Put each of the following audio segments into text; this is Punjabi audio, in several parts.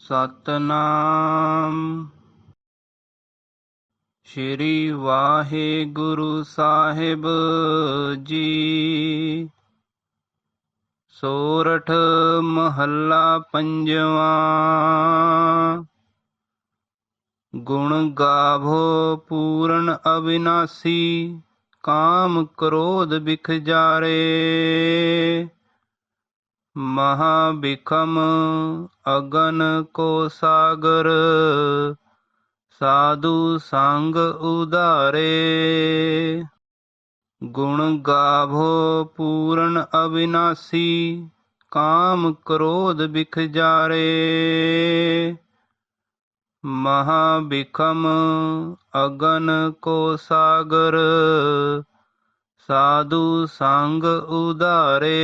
ਸਤਨਾਮ। ਸ਼੍ਰੀ ਵਾਹਿਗੁਰੂ ਸਾਹਿਬ ਜੀ। ਸੋਰਠ ਮਹੱਲਾ ਪੰਜਵਾਂ। ਗੁਣ ਗਾਭੋ ਪੂਰਨ ਅਵਿਨਾਸੀ ਕਾਮ ਕ੍ਰੋਧ ਬਿਖ ਜਾਰੇ। ਮਹਾ ਬਿਖਮ ਅਗਨ ਕੋ ਸਾਗਰ, ਸਾਧੂ ਸੰਗ ਉਧਾਰੇ। ਗੁਣ ਗਾਭੋ ਪੂਰਨ ਅਵਿਨਾਸ਼ੀ, ਕਾਮ ਕ੍ਰੋਧ ਬਿਖ ਜਾਰੇ। ਮਹਾ ਬਿਖਮ ਅਗਨ ਕੋ ਸਾਗਰ, ਸਾਧੂ ਸੰਗ ਉਧਾਰੇ।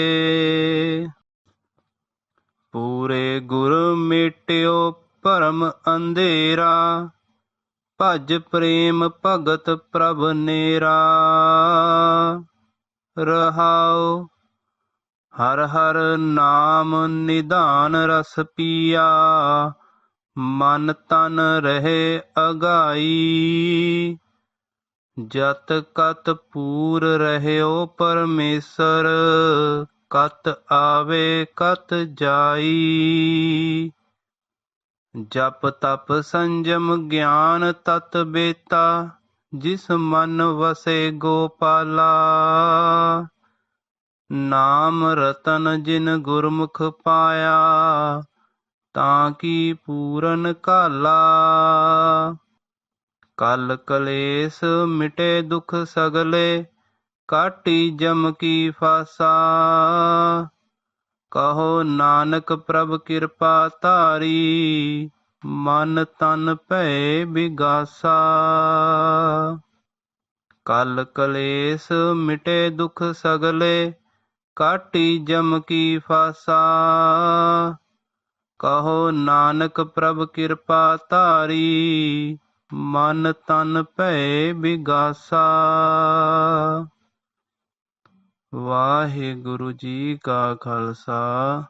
ਪੂਰੇ ਗੁਰ ਮੇਟਿਓ, ਭਰਮ ਅੰਧੇਰਾ। ਭਜ ਪ੍ਰੇਮ ਭਗਤ ਪ੍ਰਭ ਨੇਰਾ। ਰਹਾਉ, ਹਰ ਹਰ ਨਾਮ ਨਿਧਾਨ ਰਸ ਪੀਆ। ਮਨ ਤਨ ਰਹੇ ਅਗਾਈ। ਜਤ ਕਤ ਪੂਰ ਰਹਿਓ ਪਰਮੇਸ਼ਰ। ਕਤ ਆਵੇ ਕਤ ਜਾਈ। ਜਪ ਤਪ ਸੰਜਮ ਗਿਆਨ ਤਤ ਬੇਤਾ, ਜਿਸ ਮਨ ਵਸੇ ਗੋਪਾਲਾ। ਨਾਮ ਰਤਨ ਜਿਨ ਗੁਰਮੁਖ ਪਾਇਆ, ਤਾਂ ਕੀ ਪੂਰਨ ਕਾਲਾ ਕਲ ਕਲੇਸ਼ ਮਿਟੇ ਦੁਖ ਸਗਲੇ ਕਾਟੀ ਜਮ ਕੀ ਫਾਸਾ। ਕਹੋ ਨਾਨਕ ਪ੍ਰਭ ਕਿਰਪਾ ਧਾਰੀ, ਮਨ ਤਨ ਭੈ ਬਿਗਾਸਾ। ਕਲ ਕਲੇਸ਼ ਮਿਟੇ ਦੁਖ ਸਗਲੇ, ਕਾਟੀ ਜਮ ਕੀ ਫਾਸਾ। ਕਹੋ ਨਾਨਕ ਪ੍ਰਭ ਕਿਰਪਾ ਧਾਰੀ, ਮਨ ਤਨ ਭੈ ਬਿਗਾਸਾ। ਵਾਹਿਗੁਰੂ ਜੀ ਕਾ ਖਾਲਸਾ,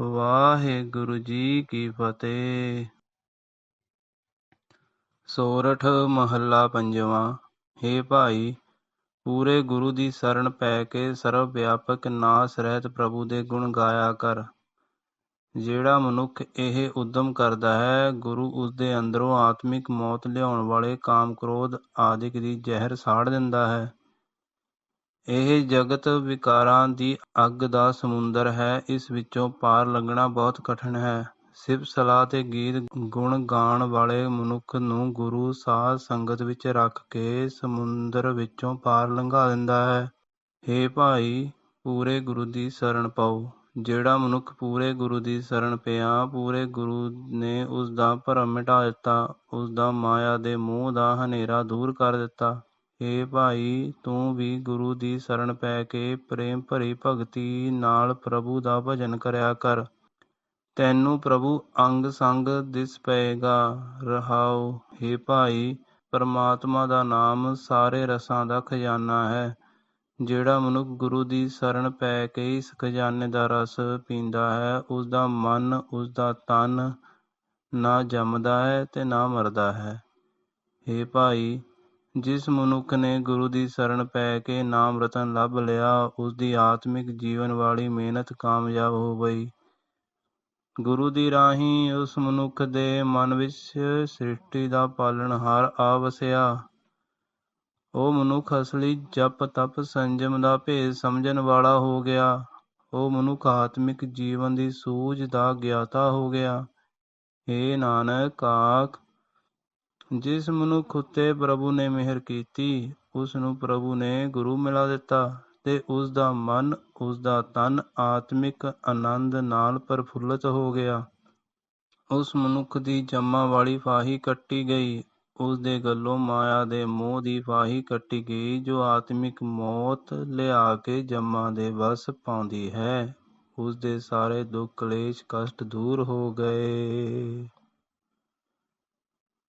ਵਾਹਿਗੁਰੂ ਜੀ ਕੀ ਫਤਿਹ। ਸੋਰਠ ਮਹੱਲਾ ਪੰਜਵਾਂ, ਹੇ ਭਾਈ, ਪੂਰੇ ਗੁਰੂ ਦੀ ਸ਼ਰਨ ਪੈ ਕੇ ਸਰਵ ਵਿਆਪਕ ਨਾਸ ਰਹਿਤ ਪ੍ਰਭੂ ਦੇ ਗੁਣ ਗਾਇਆ ਕਰ। ਜਿਹੜਾ ਮਨੁੱਖ ਇਹ ਉਦਮ ਕਰਦਾ ਹੈ, ਗੁਰੂ ਉਸ ਦੇ ਅੰਦਰੋਂ ਆਤਮਿਕ ਮੌਤ ਲਿਆਉਣ ਵਾਲੇ ਕਾਮ ਕ੍ਰੋਧ ਆਦਿਕ ਦੀ ਜ਼ਹਿਰ ਸਾੜ ਦਿੰਦਾ ਹੈ। ਇਹ ਜਗਤ ਵਿਕਾਰਾਂ ਦੀ ਅੱਗ ਦਾ ਸਮੁੰਦਰ ਹੈ, ਇਸ ਵਿੱਚੋਂ ਪਾਰ ਲੰਘਣਾ ਬਹੁਤ ਕਠਿਨ ਹੈ। ਸਿਫਤ ਸਲਾਹ ਤੇ ਗੀਤ ਗੁਣ ਗਾਉਣ ਵਾਲੇ ਮਨੁੱਖ ਨੂੰ ਗੁਰੂ ਸਾਧ ਸੰਗਤ ਵਿੱਚ ਰੱਖ ਕੇ ਸਮੁੰਦਰ ਵਿੱਚੋਂ ਪਾਰ ਲੰਘਾ ਦਿੰਦਾ ਹੈ। ਹੇ ਭਾਈ, ਪੂਰੇ ਗੁਰੂ ਦੀ ਸ਼ਰਨ ਪਾਓ। ਜਿਹੜਾ ਮਨੁੱਖ ਪੂਰੇ ਗੁਰੂ ਦੀ ਸ਼ਰਨ ਪਿਆ, ਪੂਰੇ ਗੁਰੂ ਨੇ ਉਸ ਦਾ ਭਰਮ ਮਿਟਾ ਦਿੱਤਾ ਉਸ ਦਾ ਮਾਇਆ ਦੇ ਮੋਹ ਦਾ ਹਨੇਰਾ ਦੂਰ ਕਰ ਦਿੱਤਾ। ਹੇ ਭਾਈ, ਤੂੰ ਵੀ ਗੁਰੂ ਦੀ ਸ਼ਰਨ ਪੈ ਕੇ ਪ੍ਰੇਮ ਭਰੀ ਭਗਤੀ ਨਾਲ ਪ੍ਰਭੂ ਦਾ ਭਜਨ ਕਰਿਆ ਕਰ। ਤੈਨੂੰ ਪ੍ਰਭੂ ਅੰਗ ਸੰਗ ਦਿਸ ਪਏਗਾ। ਰਹਾਉ ਹੇ ਭਾਈ, ਪਰਮਾਤਮਾ ਦਾ ਨਾਮ ਸਾਰੇ ਰਸਾਂ ਦਾ ਖਜ਼ਾਨਾ ਹੈ। ਜਿਹੜਾ ਮਨੁੱਖ ਗੁਰੂ ਦੀ ਸ਼ਰਨ ਪੈ ਕੇ ਇਸ ਖਜ਼ਾਨੇ ਦਾ ਰਸ ਪੀਂਦਾ ਹੈ ਉਸ ਦਾ ਮਨ ਉਸ ਦਾ ਤਨ ਨਾ ਜੰਮਦਾ ਹੈ ਤੇ ਨਾ ਮਰਦਾ ਹੈ। ਹੇ ਭਾਈ ਜਿਸ ਮਨੁੱਖ ਨੇ ਗੁਰੂ ਦੀ ਸ਼ਰਨ ਪੈ ਕੇ ਨਾਮ ਰਤਨ ਲੱਭ ਲਿਆ ਉਸਦੀ ਆਤਮਿਕ ਜੀਵਨ ਵਾਲੀ ਮਿਹਨਤ ਕਾਮਯਾਬ ਹੋ ਗਈ। ਗੁਰੂ ਦੀ ਰਾਹੀਂ ਉਸ ਮਨੁੱਖ ਦੇ ਮਨ ਵਿੱਚ ਸ੍ਰਿਸ਼ਟੀ ਦਾ ਪਾਲਣਹਾਰ ਆ ਵਸਿਆ। ਉਹ ਮਨੁੱਖ ਅਸਲੀ ਜਪ ਤਪ ਸੰਜਮ ਦਾ ਭੇਦ ਸਮਝਣ ਵਾਲਾ ਹੋ ਗਿਆ। ਉਹ ਮਨੁੱਖ ਆਤਮਿਕ ਜੀਵਨ ਦੀ ਸੂਝ ਦਾ ਗਿਆਤਾ ਹੋ ਗਿਆ। ਏ ਨਾਨਕ, ਆਖ ਜਿਸ ਮਨੁੱਖ ਉੱਤੇ ਪ੍ਰਭੂ ਨੇ ਮਿਹਰ ਕੀਤੀ, ਉਸ ਨੂੰ ਪ੍ਰਭੂ ਨੇ ਗੁਰੂ ਮਿਲਾ ਦਿੱਤਾ ਤੇ ਉਸ ਦਾ ਮਨ, ਉਸ ਦਾ ਤਨ ਆਤਮਿਕ ਆਨੰਦ ਨਾਲ ਪਰਫੁੱਲਤ ਹੋ ਗਿਆ। ਉਸ ਮਨੁੱਖ ਦੀ ਜੰਮਾਂ ਵਾਲੀ ਫਾਹੀ ਕੱਟੀ ਗਈ। ਉਸ ਦੇ ਗੱਲੋਂ ਮਾਇਆ ਦੇ ਮੋਹ ਦੀ ਫਾਹੀ ਕੱਟੀ ਗਈ, ਜੋ ਆਤਮਿਕ ਮੌਤ ਲਿਆ ਕੇ ਜੰਮਾਂ ਦੇ ਵਸ ਪਾਉਂਦੀ ਹੈ। ਉਸ ਦੇ ਸਾਰੇ ਦੁੱਖ ਕਲੇਸ਼ ਕਸ਼ਟ ਦੂਰ ਹੋ ਗਏ।